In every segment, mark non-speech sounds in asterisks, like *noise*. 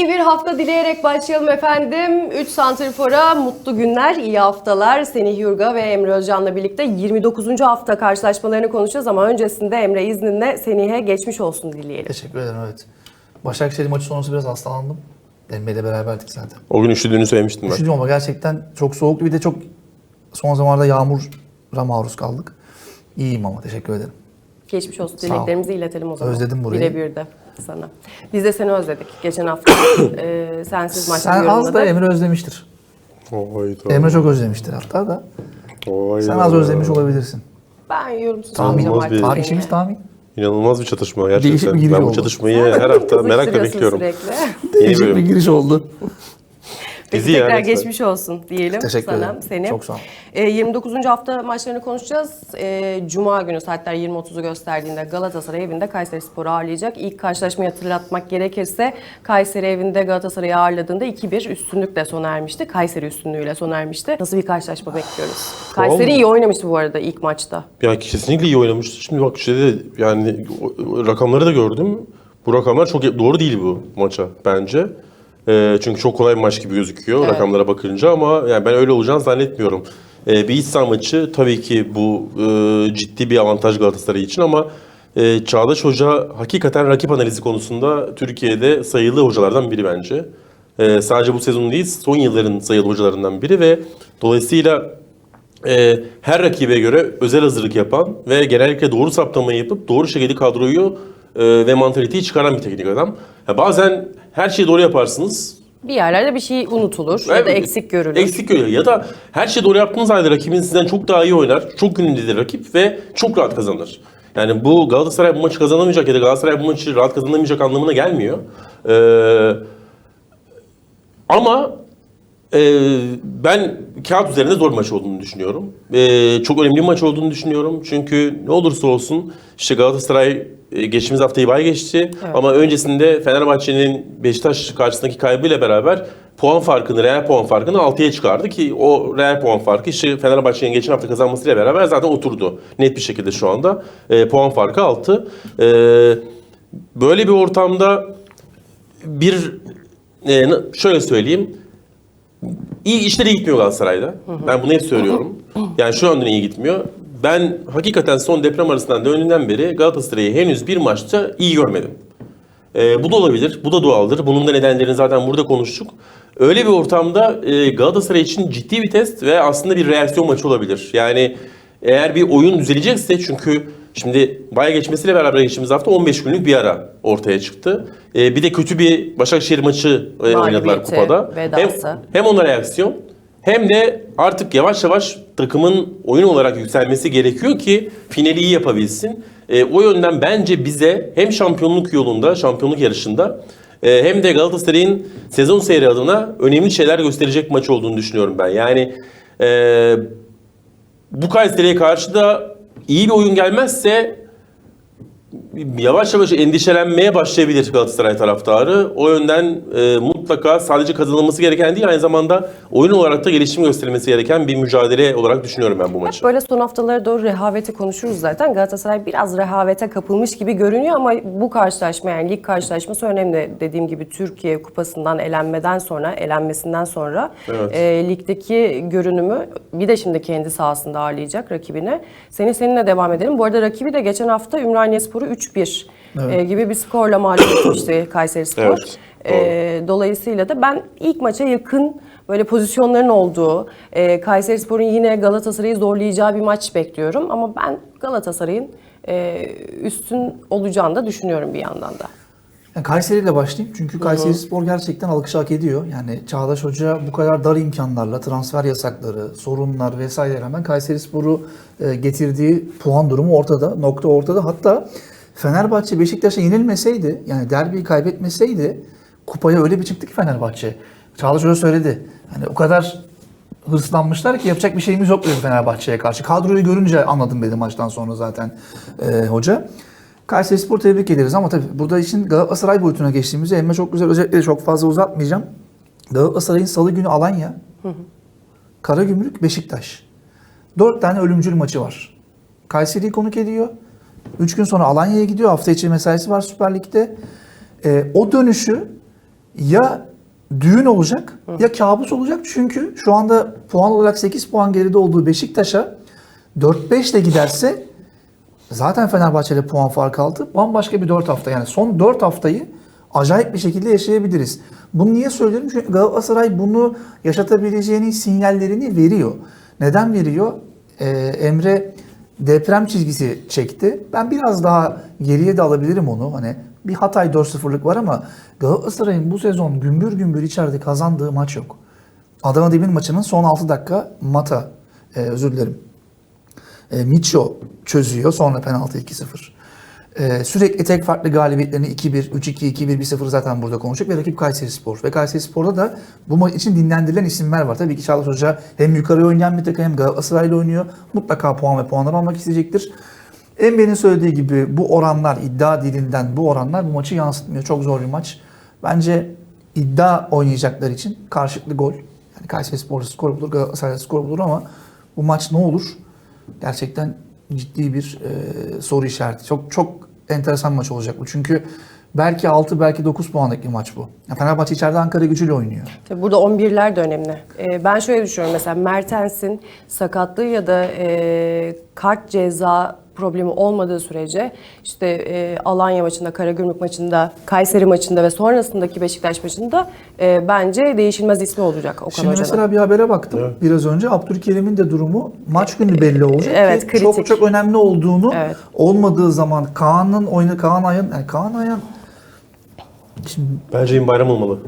İyi bir hafta dileyerek başlayalım efendim. 3 santrifora mutlu günler, iyi haftalar. Semih Yurga ve Emre Özcan'la birlikte 29. hafta karşılaşmalarını konuşacağız ama öncesinde Emre izninle Semih'e geçmiş olsun dileyelim. Teşekkür ederim evet. Başakşehir maçı sonrası biraz hastalandım. Emre ile beraberdik zaten. O gün üşüdüğünü söylemiştim ben. Üşüdüm ama gerçekten çok soğuktu. Bir de çok son zamanlarda yağmura maruz kaldık. İyiyim ama teşekkür ederim. Geçmiş olsun dileklerimizi iletelim o zaman. Özledim burayı. Birebir de sana. Biz de seni özledik. Geçen hafta *coughs* e, sensiz maçta Sen az da. Emre özlemiştir. Hayda. Emre çok özlemiştir hatta da. Hayda. Sen az özlemiş olabilirsin. Ben yorumsuz Tahmin. olacağım Olmaz artık. bir- Abi işimiz tahmin. İnanılmaz bir çatışma gerçekten. bir giriş Ben bu oldu. çatışmayı her hafta merakla bekliyorum. Sürekli. Değişik bir giriş oldu. *laughs* Peki Bizi tekrar geçmiş olsun diyelim Teşekkür sana, ederim. seni. Çok sağ ol. E, 29. hafta maçlarını konuşacağız. E, Cuma günü saatler 20.30'u gösterdiğinde Galatasaray evinde Kayseri Spor'u ağırlayacak. İlk karşılaşmayı hatırlatmak gerekirse Kayseri evinde Galatasaray'ı ağırladığında 2-1 üstünlükle sona ermişti. Kayseri üstünlüğüyle sona ermişti. Nasıl bir karşılaşma bekliyoruz? Kayseri iyi oynamıştı bu arada ilk maçta. Ya kesinlikle iyi oynamıştı. Şimdi bak işte de yani rakamları da gördüm. Bu rakamlar çok doğru değil bu maça bence. Ee, çünkü çok kolay bir maç gibi gözüküyor Evet. rakamlara bakınca ama yani ben öyle olacağını zannetmiyorum. Ee, bir iç saha maçı tabii ki bu e, ciddi bir avantaj Galatasaray için ama e, Çağdaş Hoca hakikaten rakip analizi konusunda Türkiye'de sayılı hocalardan biri bence. Ee, sadece bu sezon değil, son yılların sayılı hocalarından biri ve dolayısıyla e, her rakibe göre özel hazırlık yapan ve genellikle doğru saptamayı yapıp doğru şekilde kadroyu e, ve mantaliteyi çıkaran bir teknik adam. Ya bazen her şeyi doğru yaparsınız. Bir yerlerde bir şey unutulur ya da Evet, eksik görülür. Eksik görülür. Ya da her şeyi doğru yaptığınız halde rakibin sizden çok daha iyi oynar. Çok günündedir rakip ve çok rahat kazanır. Yani bu Galatasaray bu maçı kazanamayacak ya da Galatasaray bu maçı rahat kazanamayacak anlamına gelmiyor. Ee, ama e, ben kağıt üzerinde zor maç olduğunu düşünüyorum. E, çok önemli bir maç olduğunu düşünüyorum. Çünkü ne olursa olsun işte Galatasaray e, geçtiğimiz haftayı bay geçti. Ama öncesinde Fenerbahçe'nin Beşiktaş karşısındaki kaybıyla beraber puan farkını, reel puan farkını 6'ya çıkardı ki o reel puan farkı işte Fenerbahçe'nin geçen hafta kazanmasıyla beraber zaten oturdu. Net bir şekilde şu anda. E, puan farkı 6. E, böyle bir ortamda bir e, şöyle söyleyeyim. İyi işleri gitmiyor Galatasaray'da. Ben bunu hep söylüyorum. Yani şu anda iyi gitmiyor. Ben hakikaten son deprem arasından döndüğünden beri Galatasaray'ı henüz bir maçta iyi görmedim. Ee, bu da olabilir. Bu da doğaldır. Bunun da nedenlerini zaten burada konuştuk. Öyle bir ortamda e, Galatasaray için ciddi bir test ve aslında bir reaksiyon maçı olabilir. Yani eğer bir oyun düzelecekse çünkü şimdi baya geçmesiyle beraber geçtiğimiz hafta 15 günlük bir ara ortaya çıktı. E, bir de kötü bir Başakşehir maçı e, oynadılar kupada. vedası. Hem, hem ona reaksiyon hem de artık yavaş yavaş takımın oyun olarak yükselmesi gerekiyor ki finali iyi yapabilsin. E, o yönden bence bize hem şampiyonluk yolunda, şampiyonluk yarışında e, hem de Galatasaray'ın sezon seyri adına önemli şeyler gösterecek maç olduğunu düşünüyorum ben. Yani e, bu Kayseri'ye karşı da iyi bir oyun gelmezse yavaş yavaş endişelenmeye başlayabilir Galatasaray taraftarı. O yönden e, mutlaka sadece kazanılması gereken değil aynı zamanda oyun olarak da gelişim gösterilmesi gereken bir mücadele olarak düşünüyorum ben bu maçı. Böyle son haftalara doğru rehaveti konuşuruz zaten. Galatasaray biraz rehavete kapılmış gibi görünüyor ama bu karşılaşma yani lig karşılaşması önemli. Dediğim gibi Türkiye Kupası'ndan elenmeden sonra, elenmesinden sonra Evet. e, ligdeki görünümü bir de şimdi kendi sahasında ağırlayacak rakibine. Seni seninle devam edelim. Bu arada rakibi de geçen hafta Ümraniyespor'u 3-1 e, gibi bir skorla mağlup etmişti Kayseri Spor. Evet, E, dolayısıyla da ben ilk maça yakın böyle pozisyonların olduğu, e, Kayserispor'un yine Galatasaray'ı zorlayacağı bir maç bekliyorum. Ama ben Galatasaray'ın e, üstün olacağını da düşünüyorum bir yandan da. Yani Kayseri ile başlayayım çünkü Kayseri Spor gerçekten alkış hak ediyor. Yani Çağdaş Hoca bu kadar dar imkanlarla transfer yasakları, sorunlar vesaire rağmen Kayseri Spor'u e, getirdiği puan durumu ortada, nokta ortada. Hatta Fenerbahçe Beşiktaş'a yenilmeseydi, yani derbiyi kaybetmeseydi kupaya öyle bir çıktı ki Fenerbahçe. Çağdaş Hoca söyledi. Yani o kadar hırslanmışlar ki yapacak bir şeyimiz yok dedi Fenerbahçe'ye karşı. Kadroyu görünce anladım dedi maçtan sonra zaten e, hoca. Kayseri Spor tebrik ederiz ama tabii burada işin Galatasaray boyutuna geçtiğimizde Emre çok güzel özetle çok fazla uzatmayacağım. Galatasaray'ın salı günü Alanya, Karagümrük, Beşiktaş. Dört tane ölümcül maçı var. Kayseri'yi konuk ediyor. Üç gün sonra Alanya'ya gidiyor. Hafta içi mesaisi var Süper Lig'de. E, o dönüşü ya düğün olacak ya kabus olacak. Çünkü şu anda puan olarak 8 puan geride olduğu Beşiktaş'a 4-5 ile giderse zaten Fenerbahçe'yle puan farkı aldı. Bambaşka bir 4 hafta yani son 4 haftayı acayip bir şekilde yaşayabiliriz. Bunu niye söylüyorum? Çünkü Galatasaray bunu yaşatabileceğinin sinyallerini veriyor. Neden veriyor? Ee, Emre deprem çizgisi çekti. Ben biraz daha geriye de alabilirim onu. Hani bir Hatay 4-0'lık var ama Galatasaray'ın bu sezon gümbür gümbür içeride kazandığı maç yok. Adana Demir maçının son 6 dakika Mata, e, özür dilerim. E, Micho çözüyor. Sonra penaltı 2-0. E, sürekli tek farklı galibiyetlerini 2-1, 3-2, 2-1, 1-0 zaten burada konuşacak ve rakip Kayseri Spor. Ve Kayseri Spor'da da bu maç için dinlendirilen isimler var. Tabii ki Çağdaş Hoca hem yukarı oynayan bir takım hem Galatasaray'la oynuyor. Mutlaka puan ve puanlar almak isteyecektir. Emre'nin söylediği gibi bu oranlar, iddia dilinden bu oranlar bu maçı yansıtmıyor. Çok zor bir maç. Bence iddia oynayacaklar için karşılıklı gol. Yani Kayseri Spor skor bulur, Galatasaray skor bulur ama bu maç ne olur? Gerçekten ciddi bir e, soru işareti. Çok çok enteresan maç olacak bu. Çünkü belki 6 belki 9 puanlık bir maç bu. Ya Fenerbahçe içeride Ankara gücüyle oynuyor. Tabii burada 11'ler de önemli. Ee, ben şöyle düşünüyorum mesela Mertens'in sakatlığı ya da e, kart ceza problemi olmadığı sürece işte e, Alanya maçında, Karagümrük maçında, Kayseri maçında ve sonrasındaki Beşiktaş maçında e, bence değişilmez ismi olacak Okan Şimdi Hoca'nın. mesela bir habere baktım biraz önce. Abdülkerim'in de durumu maç günü belli olacak. Evet, ki kritik. Çok çok önemli olduğunu Evet. olmadığı zaman Kaan'ın oyunu Kaan Ayhan yani Kaan Ayhan şimdi, Bence bir bayram olmalı.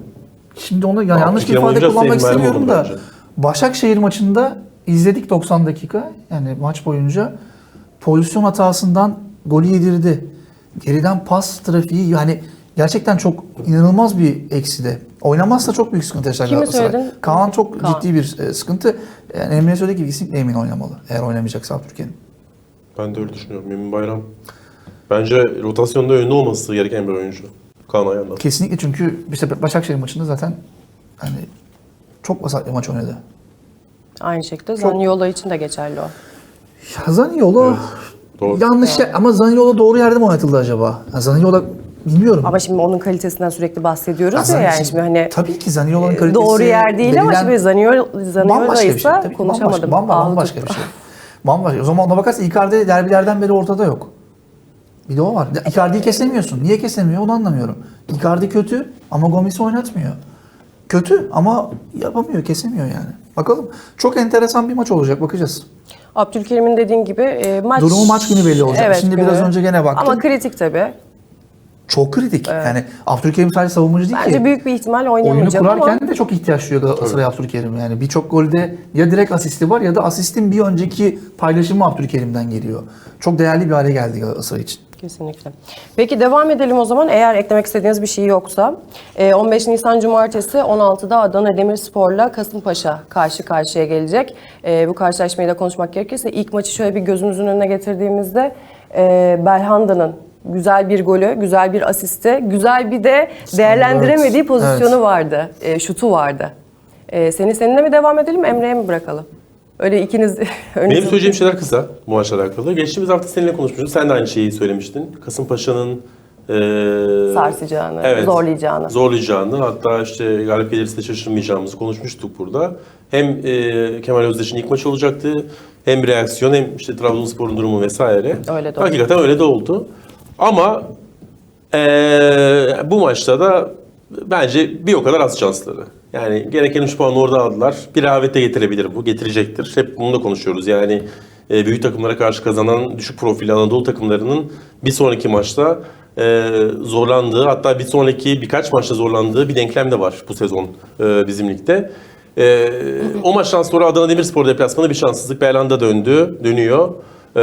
şimdi ona ya Aa, yanlış bir ifade kullanmak istemiyorum da bence. Başakşehir maçında izledik 90 dakika yani maç boyunca pozisyon hatasından golü yedirdi. Geriden pas trafiği yani gerçekten çok inanılmaz bir ekside. Oynamazsa çok büyük sıkıntı yaşar Kimi Galatasaray. Kaan çok Kaan. ciddi bir e, sıkıntı. Yani Emre söylediği gibi kesinlikle Emin oynamalı. Eğer oynamayacaksa Abdülkerim. Ben de öyle düşünüyorum. Emin Bayram. Bence rotasyonda önde olması gereken bir oyuncu. Kaan Ayhan'dan. Kesinlikle çünkü işte Başakşehir maçında zaten hani çok basit bir maç oynadı. Aynı şekilde Zaniolo için de geçerli o. Ya Zaniolo doğru. yanlış yer- ama Zaniolo doğru yerde mi oynatıldı acaba? Ya Zaniolo bilmiyorum. Ama şimdi onun kalitesinden sürekli bahsediyoruz ya, Zani- yani şimdi hani tabii ki Zaniolo'nun kalitesi doğru yer değil ama şimdi Zaniolo, Zaniolo şey. ise ki konuşamadım. Bambaşka, bambaşka, bambaşka bir şey. Bambaşka. O zaman ona bakarsan Icardi derbilerden beri ortada yok. Bir de o var. Ya Icardi'yi kesemiyorsun. Niye kesemiyor onu anlamıyorum. Icardi kötü ama Gomis'i oynatmıyor. Kötü ama yapamıyor, kesemiyor yani. Bakalım. Çok enteresan bir maç olacak. Bakacağız. Abdülkerim'in dediğin gibi e, maç... Durumu maç günü belli olacak. Şimdi biraz önce gene baktım. Ama kritik tabii. Çok kritik. Yani Abdülkerim sadece savunmacı değil Bence ki. büyük bir ihtimal Oyunu oynayamayacak kurarken ama... de çok ihtiyaç duyuyor Galatasaray Abdülkerim. Yani birçok golde ya direkt asisti var ya da asistin bir önceki paylaşımı Abdülkerim'den geliyor. Çok değerli bir hale geldi Galatasaray için. Kesinlikle. Peki devam edelim o zaman. Eğer eklemek istediğiniz bir şey yoksa. E, 15 Nisan Cumartesi 16'da Adana Demirspor'la Kasımpaşa karşı karşıya gelecek. E, bu karşılaşmayı da konuşmak gerekirse ilk maçı şöyle bir gözümüzün önüne getirdiğimizde e, Belhanda'nın güzel bir golü, güzel bir asisti, güzel bir de değerlendiremediği pozisyonu Evet. vardı, e, şutu vardı. E, seni seninle mi devam edelim, Emre'ye mi bırakalım? Öyle ikiniz *laughs* Benim söyleyeceğim şeyler kısa bu maçla alakalı. Geçtiğimiz hafta seninle konuşmuştuk. Sen de aynı şeyi söylemiştin. Kasımpaşa'nın eee Sarsacağını, zorlayacağını. Zorlayacağını. Hatta işte galip gelirse şaşırmayacağımızı konuşmuştuk burada. Hem eee, Kemal Özdeş'in ilk maçı olacaktı. Hem reaksiyon hem işte Trabzonspor'un durumu vesaire. Öyle de oldu. Hakikaten öyle de oldu. Ama eee, bu maçta da bence bir o kadar az şansları. Yani gereken 3 puanı orada aldılar. Bir rehavete getirebilir bu, getirecektir. Hep bunu da konuşuyoruz. Yani e, büyük takımlara karşı kazanan düşük profil Anadolu takımlarının bir sonraki maçta e, zorlandığı, hatta bir sonraki birkaç maçta zorlandığı bir denklem de var bu sezon e, bizim ligde. E, o maçtan sonra Adana Demirspor deplasmanı bir şanssızlık. Belanda döndü, dönüyor. E,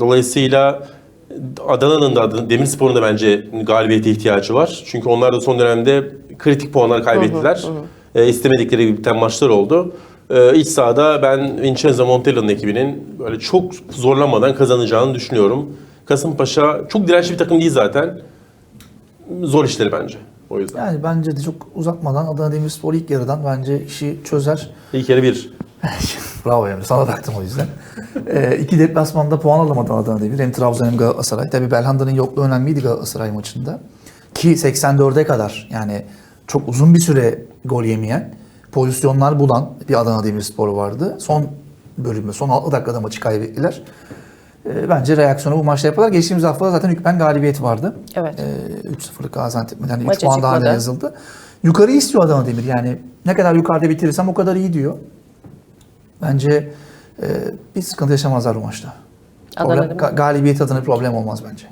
dolayısıyla Adana'nın da Demirspor'un da bence galibiyete ihtiyacı var. Çünkü onlar da son dönemde kritik puanlar kaybettiler. E, istemedikleri biten maçlar oldu. E, iç sahada ben Vincenzo Montella'nın ekibinin böyle çok zorlanmadan kazanacağını düşünüyorum. Kasımpaşa çok dirençli bir takım değil zaten. Zor işleri bence. O yüzden. Yani bence de çok uzatmadan Adana Demirspor ilk yarıdan bence işi çözer. İlk yarı bir. *laughs* Bravo Emre. Sana baktım o yüzden. ee, iki deplasmanda puan alamadı Adana Demir. Hem Trabzon hem Galatasaray. Tabii Belhanda'nın yokluğu önemliydi Galatasaray maçında. Ki 84'e kadar yani çok uzun bir süre gol yemeyen, pozisyonlar bulan bir Adana Demirspor vardı. Son bölümde, son 6 dakikada maçı kaybettiler. E, bence reaksiyonu bu maçta yaparlar. Geçtiğimiz hafta zaten hükmen galibiyet vardı. Evet. E, 3-0'lık Gaziantep. Yani 3 Maça puan daha ne yazıldı. Yukarı istiyor Adana Demir. Yani ne kadar yukarıda bitirirsem o kadar iyi diyor. Bence e, bir sıkıntı yaşamazlar bu maçta. Adana Problem, galibiyet adına problem olmaz bence.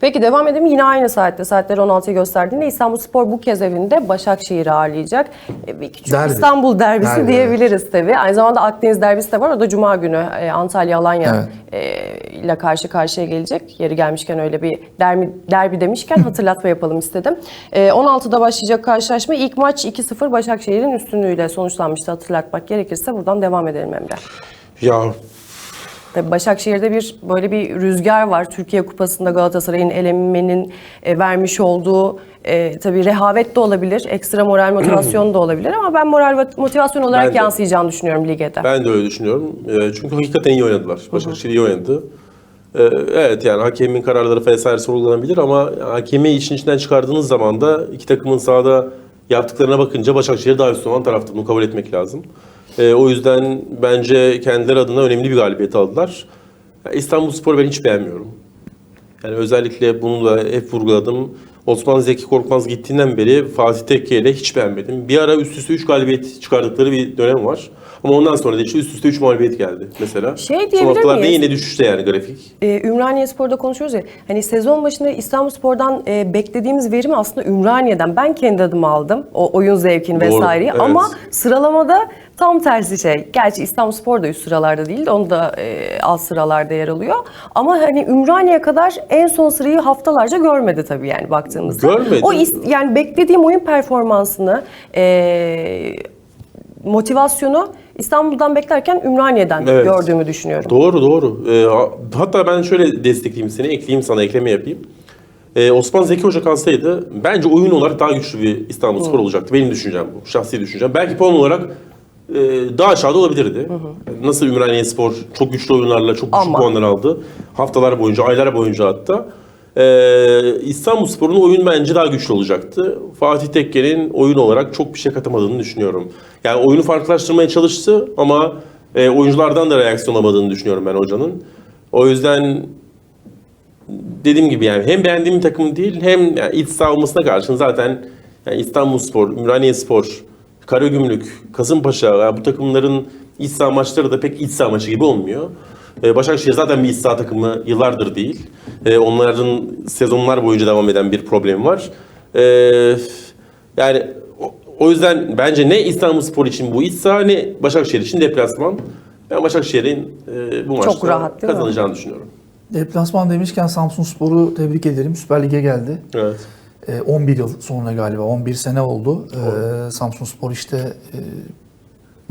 Peki devam edelim yine aynı saatte. Saatler 16'yı gösterdiğinde İstanbulspor bu kez evinde Başakşehir'i ağırlayacak. E, Bir küçük Derbi. İstanbul derbisi Derbi, diyebiliriz tabii. Aynı zamanda Akdeniz derbisi de var. O da Cuma günü e, Antalya Alanya Evet. e, ile karşı karşıya gelecek. Yeri gelmişken öyle bir derbi, derbi demişken *laughs* hatırlatma yapalım istedim. E, 16'da başlayacak karşılaşma. İlk maç 2-0 Başakşehir'in üstünlüğüyle sonuçlanmıştı hatırlatmak gerekirse. Buradan devam edelim Emre. Ya Tabii Başakşehir'de bir böyle bir rüzgar var. Türkiye Kupası'nda Galatasaray'ın elemenin e, vermiş olduğu e, tabii rehavet de olabilir, ekstra moral motivasyon da olabilir ama ben moral motivasyon olarak Ben de. yansıyacağını düşünüyorum ligde. Ben de öyle düşünüyorum. E, çünkü hakikaten iyi oynadılar. Başakşehir iyi oynadı. E, evet yani hakemin kararları vesaire sorgulanabilir ama hakemi işin içinden çıkardığınız zaman da iki takımın sahada yaptıklarına bakınca Başakşehir daha üstün olan tarafta. Bunu kabul etmek lazım. E, o yüzden bence kendileri adına önemli bir galibiyet aldılar. Ya, İstanbulspor'u ben hiç beğenmiyorum. Yani özellikle bunu da hep vurguladım. Osman Zeki Korkmaz gittiğinden beri Fatih Tekke ile hiç beğenmedim. Bir ara üst üste 3 galibiyet çıkardıkları bir dönem var. Ama ondan sonra da işte üst üste 3 mağlubiyet geldi mesela. Şey Son diyebilir haftalarda miyiz? yine düşüşte yani grafik. Ee, Ümraniye Spor'da konuşuyoruz ya. Hani sezon başında İstanbul Spor'dan e, beklediğimiz verimi aslında Ümraniye'den. Ben kendi adıma aldım. O oyun zevkini Doğru, vesaireyi. evet. Ama sıralamada tam tersi şey. Gerçi İstanbul Spor da üst sıralarda değil de onu da e, alt sıralarda yer alıyor. Ama hani Ümraniye kadar en son sırayı haftalarca görmedi tabii yani baktığımızda. Görmedi. O is- yani beklediğim oyun performansını e, motivasyonu İstanbul'dan beklerken Ümraniye'den Evet. gördüğümü düşünüyorum. Doğru doğru. Ee, ha- hatta ben şöyle destekleyeyim seni, ekleyeyim sana, ekleme yapayım. Ee, Osman Zeki Hoca kalsaydı bence oyun olarak daha güçlü bir İstanbul Spor olacaktı. Benim düşüncem bu, şahsi düşüncem. Belki puan olarak e, daha aşağıda olabilirdi. Nasıl Ümraniye Spor çok güçlü oyunlarla çok güçlü Ama- puanlar aldı. Haftalar boyunca, aylar boyunca hatta. Ee, İstanbul Spor'un oyun bence daha güçlü olacaktı. Fatih Tekke'nin oyun olarak çok bir şey katamadığını düşünüyorum. Yani oyunu farklılaştırmaya çalıştı ama e, oyunculardan da reaksiyon alamadığını düşünüyorum ben hocanın. O yüzden dediğim gibi yani hem beğendiğim bir takım değil hem yani iç saha karşın zaten yani İstanbul Spor, Ümraniye Spor, Karagümrük, Kasımpaşa yani bu takımların iç saha maçları da pek iç saha maçı gibi olmuyor. Ee, Başakşehir zaten bir saha takımı yıllardır değil. Ee, onların sezonlar boyunca devam eden bir problemi var. Ee, yani o, o yüzden bence ne İstanbul Spor için bu iç saha ne Başakşehir için deplasman. Ben Başakşehir'in e, bu maçta rahat değil mi? kazanacağını düşünüyorum. Deplasman demişken Samsun Spor'u tebrik ederim. Süper Lig'e geldi. Evet. Ee, 11 yıl sonra galiba 11 sene oldu. Ee, Samsun Spor işte e,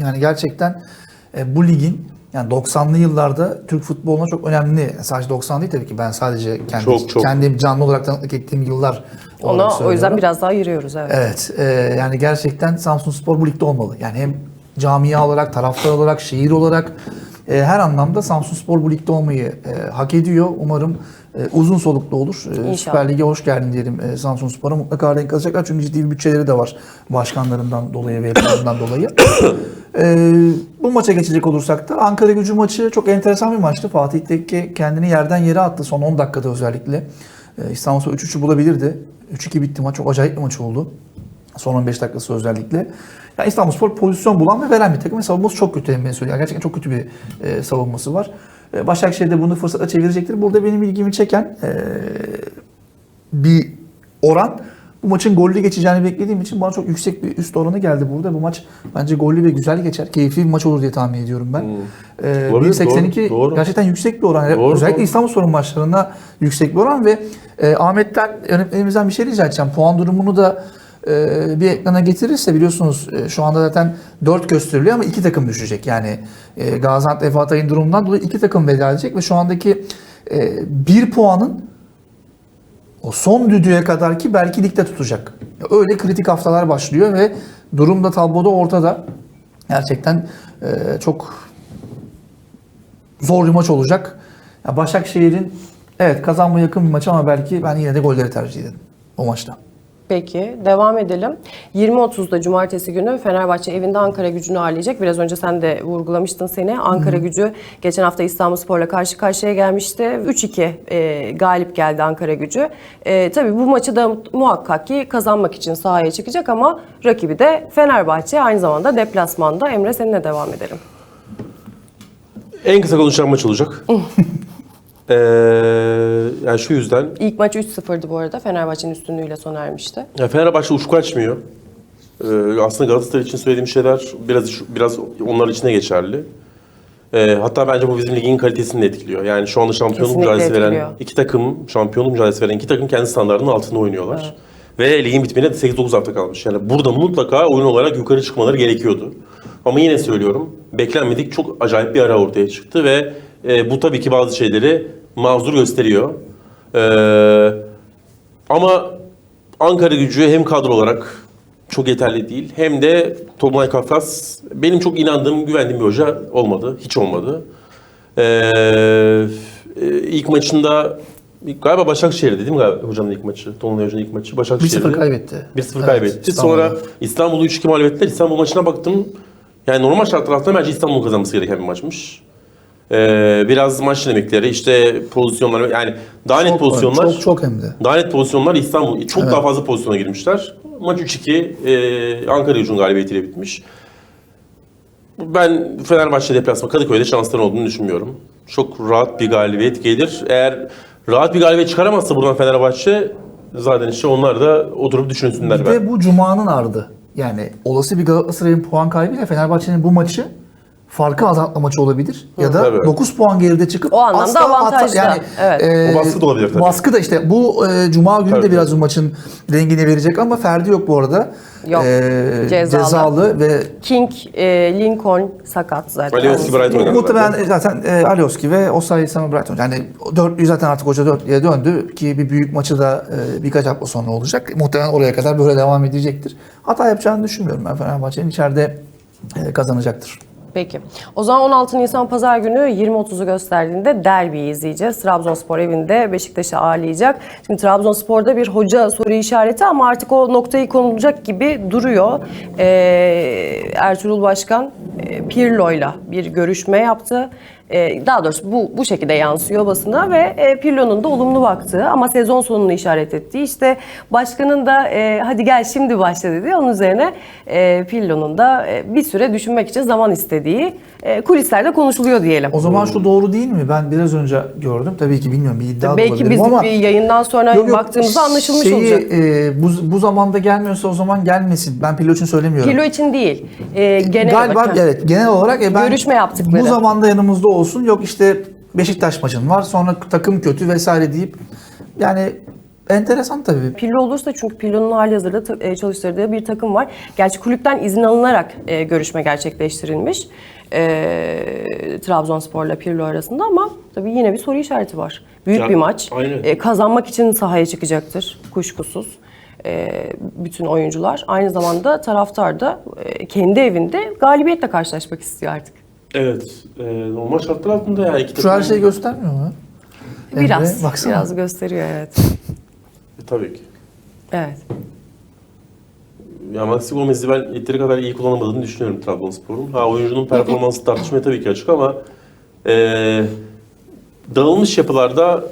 yani gerçekten e, bu ligin yani 90'lı yıllarda Türk futboluna çok önemli. Sadece 90 değil tabii ki ben sadece kendi Çok, çok. kendim canlı olarak tanıklık ettiğim yıllar Ona o yüzden biraz daha yürüyoruz evet. Evet, e, yani gerçekten Samsun Spor bu ligde olmalı. Yani hem camia olarak, taraftar olarak, şehir olarak e, her anlamda Samsun Spor bu ligde olmayı e, hak ediyor. Umarım uzun soluklu olur. E, İnşallah. Süper Lig'e hoş geldin diyelim e, Samsun Spor'a. Mutlaka renk alacaklar çünkü ciddi bir bütçeleri de var başkanlarından dolayı ve yapılarından dolayı. *coughs* E, bu maça geçecek olursak da Ankara gücü maçı çok enteresan bir maçtı. Fatih Tekke kendini yerden yere attı son 10 dakikada özellikle. E, İstanbulspor 3-3'ü bulabilirdi. 3-2 bitti maç. Çok acayip bir maç oldu. Son 15 dakikası özellikle. Yani İstanbulspor pozisyon bulan ve veren bir takım ve savunması çok kötü söyleyeyim. Gerçekten çok kötü bir e, savunması var. E, Başakşehir de bunu fırsata çevirecektir. Burada benim ilgimi çeken e, bir oran. Bu maçın gollü geçeceğini beklediğim için bana çok yüksek bir üst oranı geldi burada. Bu maç bence gollü ve güzel geçer. Keyifli bir maç olur diye tahmin ediyorum ben. E, Olabilir, 1.82 doğru, doğru. gerçekten yüksek bir oran. Doğru, Özellikle doğru. İstanbulspor'un maçlarında yüksek bir oran ve e, Ahmet'ten yönetmenimizden bir şey rica edeceğim. Puan durumunu da bir ekrana getirirse biliyorsunuz e, şu anda zaten 4 gösteriliyor ama iki takım düşecek. Yani e, Gaziantep Hatay'ın durumundan dolayı iki takım veda edecek ve şu andaki e, bir puanın o son düdüğe kadar ki belki ligde tutacak. Öyle kritik haftalar başlıyor ve durum da tabloda ortada. Gerçekten e, çok zor bir maç olacak. Başakşehir'in evet kazanma yakın bir maç ama belki ben yine de golleri tercih ederim o maçta. Peki devam edelim. 20.30'da cumartesi günü Fenerbahçe evinde Ankara gücünü ağırlayacak. Biraz önce sen de vurgulamıştın seni. Ankara gücü geçen hafta İstanbulspor'la karşı karşıya gelmişti. 3-2 e, galip geldi Ankara gücü. E, tabii bu maçı da muhakkak ki kazanmak için sahaya çıkacak ama rakibi de Fenerbahçe. Aynı zamanda deplasmanda. Emre seninle devam edelim. En kısa konuşacağım maç olacak. *laughs* ee, yani şu yüzden İlk maç 3-0'dı bu arada. Fenerbahçe'nin üstünlüğüyle sona ermişti. Ya Fenerbahçe uşku açmıyor. Ee, aslında Galatasaray için söylediğim şeyler biraz biraz onlar için de geçerli. Ee, hatta bence bu bizim ligin kalitesini de etkiliyor. Yani şu anda şampiyonluk Kesinlikle mücadelesi veren iki takım, şampiyonluk mücadelesi veren iki takım kendi standartının altında oynuyorlar. Ve ligin bitmine de 8-9 hafta kalmış. Yani burada mutlaka oyun olarak yukarı çıkmaları gerekiyordu. Ama yine söylüyorum, beklenmedik çok acayip bir ara ortaya çıktı ve e, bu tabii ki bazı şeyleri mazur gösteriyor. Ee, ama Ankara gücü hem kadro olarak çok yeterli değil hem de Tolunay Kafkas benim çok inandığım, güvendiğim bir hoca olmadı. Hiç olmadı. Ee, e, ilk maçında galiba Başakşehir'di değil mi galiba hocanın ilk maçı? Tolunay Hoca'nın ilk maçı. Başakşehir'di. 1-0 kaybetti. 1-0 Evet, kaybetti. İstanbul'da. Sonra İstanbul'u 3-2 mağlup ettiler. İstanbul maçına baktım. Yani normal şartlar altında bence İstanbul'un kazanması gereken bir maçmış. Ee, biraz maç dinamikleri, işte pozisyonlar yani daha net Çok- pozisyonlar. Çok çok hem de. Daha net pozisyonlar İstanbul. Çok daha fazla pozisyona girmişler. Maç 3-2 e, Ankara gücünün galibiyetiyle bitmiş. Ben Fenerbahçe deplasma Kadıköy'de şansların olduğunu düşünmüyorum. Çok rahat bir galibiyet gelir. Eğer rahat bir galibiyet çıkaramazsa buradan Fenerbahçe zaten işte onlar da oturup düşünsünler. Bir ben. de bu Cuma'nın ardı. Yani olası bir Galatasaray'ın puan kaybıyla Fenerbahçe'nin bu maçı farkı azaltma maçı olabilir. Ya da Tabii. 9 puan geride çıkıp O anlamda asla avantajlı. Evet. O baskı da olabilir tabii. Baskı da işte bu e, Cuma günü Tabii, de biraz bu maçın dengini verecek ama Ferdi yok bu arada. Yok. E, Cezalı. cezalı ve King, e, Lincoln sakat zaten. Alioski Brighton oynadı. Muhtemelen zaten e, Alioski ve Osayi Samuel Brighton. Yani dörtlüyü zaten artık hoca dörtlüye döndü ki bir büyük maçı da e, birkaç hafta sonra olacak. Muhtemelen oraya kadar böyle devam edecektir. Hata yapacağını düşünmüyorum ben Fenerbahçe'nin içeride e, kazanacaktır. Peki. O zaman 16 Nisan Pazar günü 20.30'u gösterdiğinde derbiyi izleyeceğiz. Trabzonspor evinde Beşiktaş'ı ağırlayacak. Şimdi Trabzonspor'da bir hoca soru işareti ama artık o noktayı konulacak gibi duruyor. Ee, Ertuğrul Başkan e, Pirlo'yla bir görüşme yaptı. Ee, daha doğrusu bu bu şekilde yansıyor basına ve e, Pirlo'nun da olumlu baktığı ama sezon sonunu işaret ettiği işte başkanın da e, hadi gel şimdi başla dedi. Onun üzerine e, Pirlo'nun da e, bir süre düşünmek için zaman istediği e, kulislerde konuşuluyor diyelim. O zaman şu doğru değil mi? Ben biraz önce gördüm. Tabii ki bilmiyorum bir iddia Belki biz ama bir yayından sonra Yok, yok, baktığımızda anlaşılmış şeyi, olacak. e, bu, bu zamanda gelmiyorsa o zaman gelmesin. Ben Pirlo için söylemiyorum. Pirlo için değil. E, genel Galiba olarak. evet genel olarak e, ben Görüşme yaptıkları. bu zamanda yanımızda olsun yok işte Beşiktaş maçın var sonra takım kötü vesaire deyip yani enteresan tabii. Pirlo olursa çünkü Pirlo'nun hali hazırda e, çalıştırdığı bir takım var. Gerçi kulüpten izin alınarak e, görüşme gerçekleştirilmiş. E, Trabzonspor'la Pirlo arasında ama tabii yine bir soru işareti var. Büyük Ya, bir maç. aynen. E, kazanmak için sahaya çıkacaktır kuşkusuz. E, bütün oyuncular. Aynı zamanda taraftar da e, kendi evinde galibiyetle karşılaşmak istiyor artık. Evet. E, normal şartlar altında ya iki Şu her şeyi göstermiyor mu? Biraz, Emre, baksana. biraz gösteriyor evet. E, tabii ki. Evet. Ya Maxi Gomez'i ben yeteri kadar iyi kullanamadığını düşünüyorum Trabzonspor'un. Ha oyuncunun performansı tartışmaya tabii ki açık ama eee dağılmış yapılarda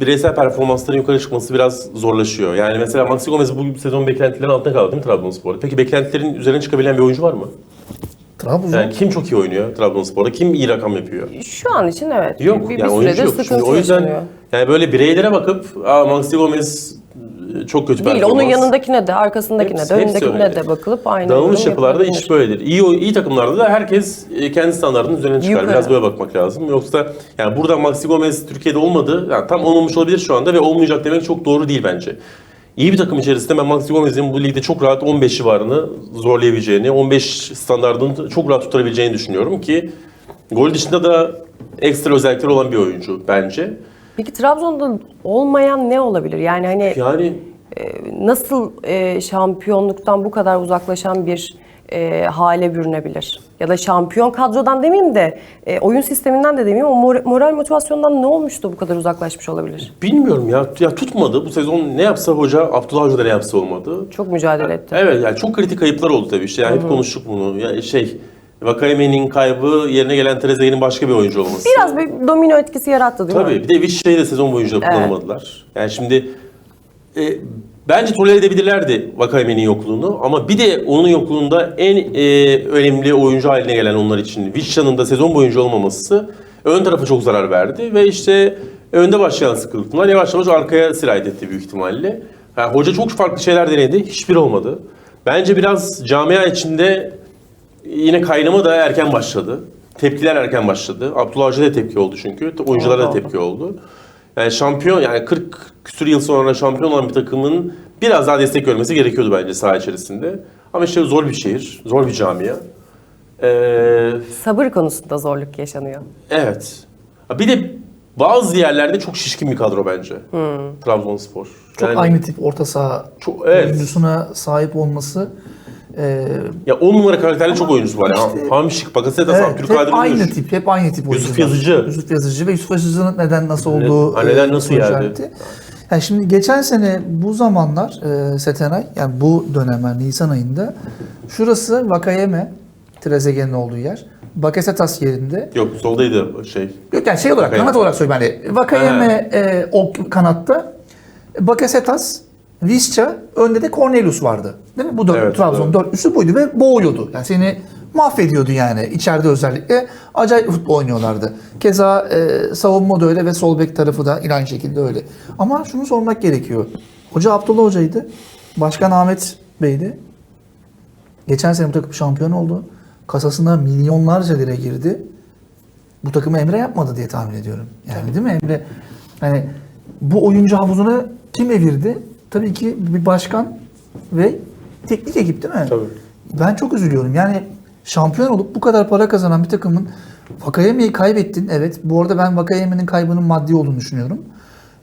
bireysel performansların yukarı çıkması biraz zorlaşıyor. Yani mesela Maxi Gomez bu sezon beklentilerin altında kaldı değil mi Trabzonspor'da? Peki beklentilerin üzerine çıkabilen bir oyuncu var mı? Trabzon. Yani kim çok iyi oynuyor Trabzonspor'da? Kim iyi rakam yapıyor? Şu an için evet. Yok bir, bir yani oyuncu yok. Şimdi o yüzden yaşanıyor. yani böyle bireylere bakıp Aa, Maxi Gomez e, çok kötü Değil, performans. onun yanındakine de, arkasındakine Hepsi- de, önündekine de bakılıp aynı Dağılmış yapılarda iş böyledir. İyi iyi takımlarda da herkes e, kendi standartının üzerine çıkar. Yukarı. Biraz böyle bakmak lazım. Yoksa yani burada Maxi Gomez Türkiye'de olmadı. Yani tam olmamış olabilir şu anda ve olmayacak demek çok doğru değil bence. İyi bir takım içerisinde ben Maxi Gomez'in bu ligde çok rahat 15 civarını zorlayabileceğini, 15 standartını çok rahat tutabileceğini düşünüyorum ki gol dışında da ekstra özellikleri olan bir oyuncu bence. Peki Trabzon'da olmayan ne olabilir? Yani hani Yani nasıl e, şampiyonluktan bu kadar uzaklaşan bir e, hale bürünebilir. Ya da şampiyon kadrodan demeyeyim de e, oyun sisteminden de demeyeyim. O mor- moral motivasyondan ne olmuştu bu kadar uzaklaşmış olabilir? Bilmiyorum ya. Ya tutmadı. Bu sezon ne yapsa hoca, Abdullah Hoca da ne yapsa olmadı. Çok mücadele etti. Evet yani çok kritik kayıplar oldu tabii işte. Yani hep konuştuk bunu. Ya şey Vakayeme'nin kaybı yerine gelen Trezeguet'in başka bir oyuncu olması. Biraz bir domino etkisi yarattı değil Tabii mi? bir de Vişça'yı da sezon boyunca kullanamadılar. Yani şimdi e, bence tolere edebilirlerdi Vakayeme'nin yokluğunu ama bir de onun yokluğunda en e, önemli oyuncu haline gelen onlar için Vişça'nın da sezon boyunca olmaması ön tarafa çok zarar verdi ve işte önde başlayan sıkıntılar yavaş yavaş arkaya sirayet etti büyük ihtimalle. Yani hoca çok farklı şeyler denedi, hiçbir olmadı. Bence biraz camia içinde yine kaynama da erken başladı. Tepkiler erken başladı. Abdullah da tepki oldu çünkü. Oyunculara da tepki oldu. Yani şampiyon yani 40 küsur yıl sonra şampiyon olan bir takımın biraz daha destek görmesi gerekiyordu bence saha içerisinde. Ama işte zor bir şehir, zor bir camia. Ee, Sabır konusunda zorluk yaşanıyor. evet. Bir de bazı yerlerde çok şişkin bir kadro bence. Trabzonspor. Çok Yani aynı tip orta saha Çok- evet. oyuncusuna sahip olması e, Ya 10 numara karakterli çok oyuncusu var ya. işte- Hamşik, Bakasetas, evet, Abdülkadir hep aynı tip, hep aynı tip Yusuf oyuncular. Yazıcı. Yusuf Yazıcı ve Yusuf Yazıcı'nın neden nasıl olduğu Ha, neden nasıl geldi? Yani şimdi geçen sene bu zamanlar e, Setenay yani bu dönemler Nisan ayında şurası Vakayeme Trezeguet'in olduğu yer. Bakasetas yerinde. Yok soldaydı şey. Yok yani şey olarak, Vakayeme. kanat olarak söyleyeyim yani. Vakayeme e, o kanatta, Bakasetas, Visca, önde de Cornelius vardı. Değil mi? Bu dört, Evet, Trabzon evet. dörtlüsü buydu ve boğuyordu. Yani seni mahvediyordu yani içeride özellikle. Acayip futbol oynuyorlardı. Keza e, savunma da öyle ve sol bek tarafı da aynı şekilde öyle. Ama şunu sormak gerekiyor. Hoca Abdullah Hoca'ydı. Başkan Ahmet Bey'di. Geçen sene bu takım şampiyon oldu. Kasasına milyonlarca lira girdi bu takımı Emre yapmadı diye tahmin ediyorum. Yani değil mi Emre? Yani bu oyuncu havuzuna kim evirdi? Tabii ki bir başkan ve teknik ekip değil mi? Tabii. Ben çok üzülüyorum. Yani şampiyon olup bu kadar para kazanan bir takımın Vakayeme'yi kaybettin. Evet. Bu arada ben Vakayeme'nin kaybının maddi olduğunu düşünüyorum.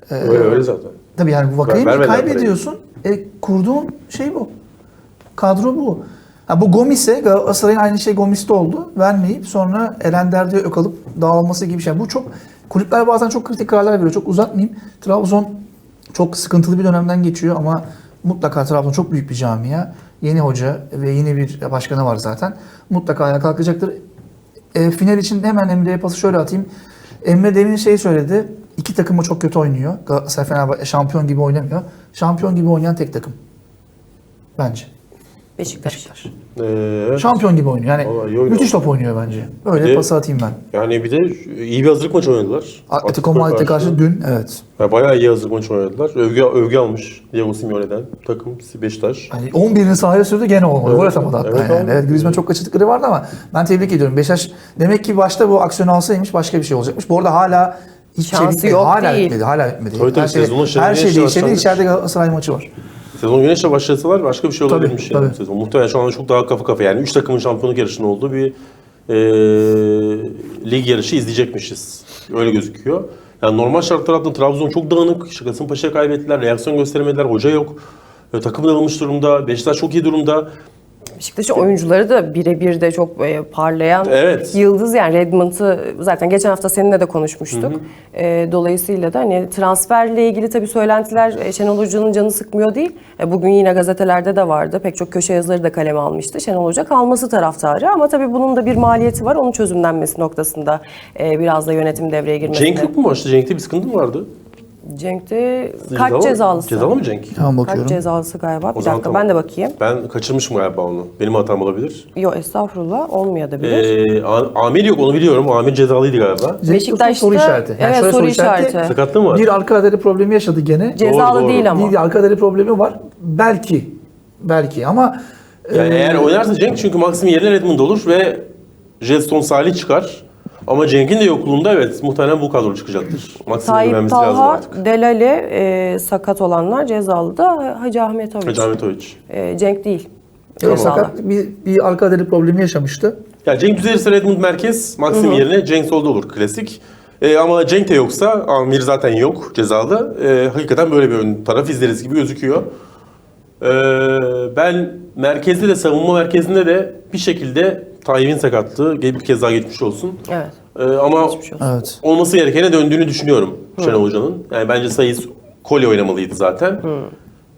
Öyle öyle zaten. Tabii yani vermediler kaybediyorsun. E, kurduğun şey bu. Kadro bu. Ha, bu Gomis'e, Galatasaray'ın aynı şey Gomis'te oldu. Vermeyip sonra Erender'de ök alıp dağılması gibi bir şey. Bu çok, kulüpler bazen çok kritik kararlar veriyor. Çok uzatmayayım. Trabzon çok sıkıntılı bir dönemden geçiyor ama mutlaka Trabzon çok büyük bir camia. Yeni hoca ve yeni bir başkanı var zaten. Mutlaka ayağa kalkacaktır. E, final için hemen Emre'ye pası şöyle atayım. Emre demin şey söyledi. İki takımı çok kötü oynuyor. Galatasaray Fenerbahçe şampiyon gibi oynamıyor. Şampiyon gibi oynayan tek takım. Bence. Beşiktaş. Ee, Şampiyon gibi oynuyor. Yani Vallahi iyi oynuyor. müthiş top oynuyor bence. Öyle de- pası atayım ben. yani bir de iyi bir hazırlık maçı oynadılar. Atletico Madrid'e karşı dün evet. Ya bayağı iyi hazırlık maçı oynadılar. Övgü, övgü almış Diego Simeone'den. Takım Beşiktaş. Yani 11'ini sahaya sürdü gene olmadı. Evet, Gol atamadı hatta. evet yani. Evet Griezmann çok kaçırdıkları vardı ama ben tebrik ediyorum. Beşiktaş demek ki başta bu aksiyonu alsaymış başka bir şey olacakmış. Bu arada hala hiç şey Şansı bitmedi. yok hala değil. bitmedi. Hala bitmedi. Tabii tabii, her şey, her şey başlamış. İçeride Galatasaray maçı var. Sezon güneşle başlasalar başka bir şey Tabii, olabilirmiş yani tabii. sezon. Muhtemelen şu anda çok daha kafa kafa yani 3 takımın şampiyonluk yarışının olduğu bir e, lig yarışı izleyecekmişiz. Öyle gözüküyor. Yani normal şartlar altında Trabzon çok dağınık. İşte Kasımpaşa'ya kaybettiler. Reaksiyon gösteremediler. Hoca yok. E, takım dağılmış durumda. Beşiktaş çok iyi durumda. Beşiktaş'ın oyuncuları da birebir de çok e, parlayan Evet. yıldız yani Redmond'ı zaten geçen hafta seninle de konuşmuştuk. E, dolayısıyla da hani transferle ilgili tabii söylentiler e, Şenol Hoca'nın canı sıkmıyor değil. E, bugün yine gazetelerde de vardı. Pek çok köşe yazıları da kaleme almıştı. Şenol Hoca kalması taraftarı ama tabii bunun da bir maliyeti var. Onun çözümlenmesi noktasında e, biraz da yönetim devreye girmesinde. Cenk yok mu maçta? Cenk'te bir sıkıntı mı vardı? Cenk'te Cezalı- kaç cezalısı? Cezalı mı Cenk? Tamam Kaç bakıyorum. cezalısı galiba? Bir zaman dakika tamam. ben de bakayım. Ben kaçırmışım galiba onu. Benim hatam olabilir. Yok estağfurullah olmayabilir. Ee, A- Amir yok onu biliyorum. Amir cezalıydı galiba. Cenk Beşiktaş'ta- soru işareti. evet, şöyle soru işareti. Sakatlığı mı var? Bir arka adeli problemi yaşadı gene. Cezalı doğru. değil ama. Değil, arka adeli problemi var. Belki. Belki ama Yani e, eğer oynarsa Cenk çünkü Maxim yerine Redmond olur ve Jetson Salih çıkar. Ama Cenk'in de yokluğunda evet muhtemelen bu kadro çıkacaktır. Maxim'in Tayyip lazım Talha, artık. Delali e, sakat olanlar cezalı da Hacı Ahmetoviç. Hacı Ahmetoviç. E, Cenk değil. e, Cezalı. sakat bir, bir arka adeli problemi yaşamıştı. Ya Cenk düzelirse Redmond merkez, Maxim yerine Cenk solda olur klasik. Ee, ama Cenk de yoksa, Amir zaten yok cezalı. Ee, hakikaten böyle bir ön taraf izleriz gibi gözüküyor. Ee, ben merkezde de savunma merkezinde de bir şekilde Tayyip'in sakatlığı bir kez daha geçmiş olsun. Evet. Ee, ama Geçmiş olsun. Evet. olması gerekene döndüğünü düşünüyorum Şenol Hoca'nın. Yani bence sayıs Kole oynamalıydı zaten.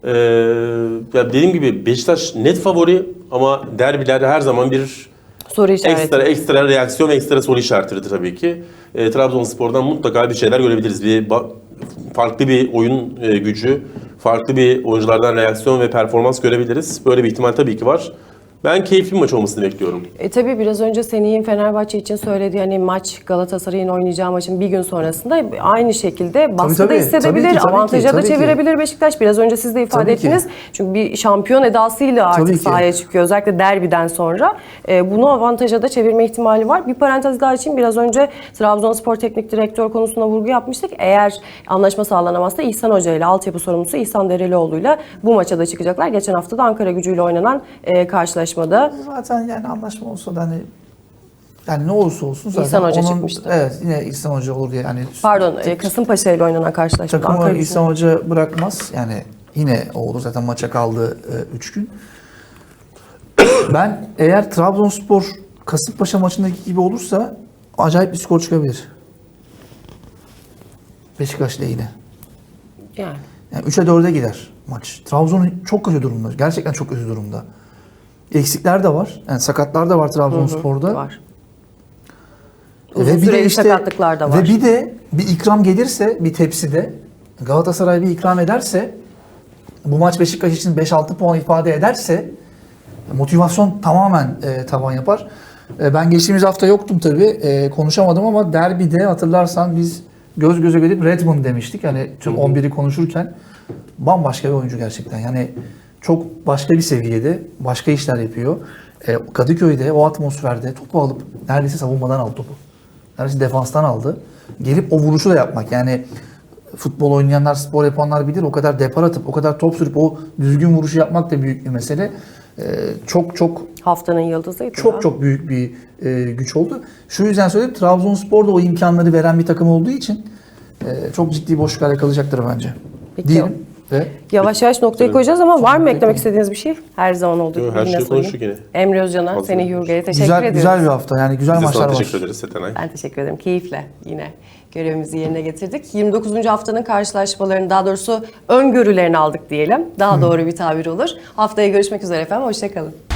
Ee, ya dediğim gibi Beşiktaş net favori ama derbilerde her zaman bir Soru işareti. ekstra ekstra reaksiyon ve ekstra soru işaretidir tabii ki. E, Trabzonspor'dan mutlaka bir şeyler görebiliriz. Bir ba- farklı bir oyun e, gücü, farklı bir oyunculardan reaksiyon ve performans görebiliriz. Böyle bir ihtimal tabii ki var. Ben keyifli bir maç olmasını bekliyorum. E tabii biraz önce Senih'in Fenerbahçe için söylediği hani maç Galatasaray'ın oynayacağı maçın bir gün sonrasında aynı şekilde baskı da tabii. hissedebilir, Tabii ki, tabii ki, avantaja da tabii ki. çevirebilir Beşiktaş. Biraz önce siz de ifade Tabii ki. ettiniz. Çünkü bir şampiyon edasıyla artık Tabii ki. sahaya çıkıyor. Özellikle derbiden sonra. E, bunu avantaja da çevirme ihtimali var. Bir parantez daha için biraz önce Trabzonspor Teknik Direktör konusunda vurgu yapmıştık. Eğer anlaşma sağlanamazsa İhsan Hoca ile altyapı sorumlusu İhsan Derelioğlu'yla bu maça da çıkacaklar. Geçen hafta da Ankara gücüyle oynanan e, karşılaşmada Zaten yani anlaşma olsa da hani yani ne olursa olsun zaten İhsan Hoca onun, çıkmıştı. Evet yine İhsan Hoca olur diye yani Pardon, e, Kasımpaşa ile oynanan karşılaşmada. takımı Ankara İhsan Hoca bırakmaz. Yani yine o olur zaten maça kaldı 3 gün. *coughs* Ben eğer Trabzonspor Kasımpaşa maçındaki gibi olursa acayip bir skor çıkabilir. Beşiktaş lehine. Yani. Yani 3'e 4'e gider maç. Trabzon çok kötü durumda. Gerçekten çok kötü durumda. Eksikler de var. Yani sakatlar da var Trabzonspor'da. Var. Uzun Ve bir de işte sakatlıklar da var. Ve bir de bir ikram gelirse bir tepside Galatasaray bir ikram ederse bu maç Beşiktaş için 5-6 puan ifade ederse motivasyon tamamen e, tavan yapar. E, ben geçtiğimiz hafta yoktum tabii. E, konuşamadım ama derbide hatırlarsan biz göz göze gelip Redmond demiştik. Yani tüm 11'i konuşurken bambaşka bir oyuncu gerçekten. Yani çok başka bir seviyede, başka işler yapıyor. E, Kadıköy'de o atmosferde topu alıp neredeyse savunmadan aldı topu. Neredeyse defanstan aldı. Gelip o vuruşu da yapmak. Yani futbol oynayanlar, spor yapanlar bilir. O kadar depar atıp, o kadar top sürüp o düzgün vuruşu yapmak da büyük bir mesele. E, çok çok Haftanın yıldızıydı. çok ya. çok büyük bir e, güç oldu. Şu yüzden söyleyeyim Trabzonspor da o imkanları veren bir takım olduğu için e, çok ciddi boşluklar yakalayacaktır bence. Peki. Diyelim ve Yavaş yavaş noktayı koyacağız ama var mı eklemek istediğiniz bir şey? Her zaman olduğu Yok, gibi her yine şeyi konuştuk yine. Emre Özcan'a, Fazla seni. Yurga'ya teşekkür güzel ediyoruz. güzel bir hafta. Yani güzel Biz de maçlar sana var. teşekkür ederiz Setenay. Ben teşekkür ederim. Keyifle yine görevimizi yerine getirdik. 29. haftanın karşılaşmalarını daha doğrusu öngörülerini aldık diyelim. Daha doğru bir tabir olur. Haftaya görüşmek üzere efendim. Hoşçakalın.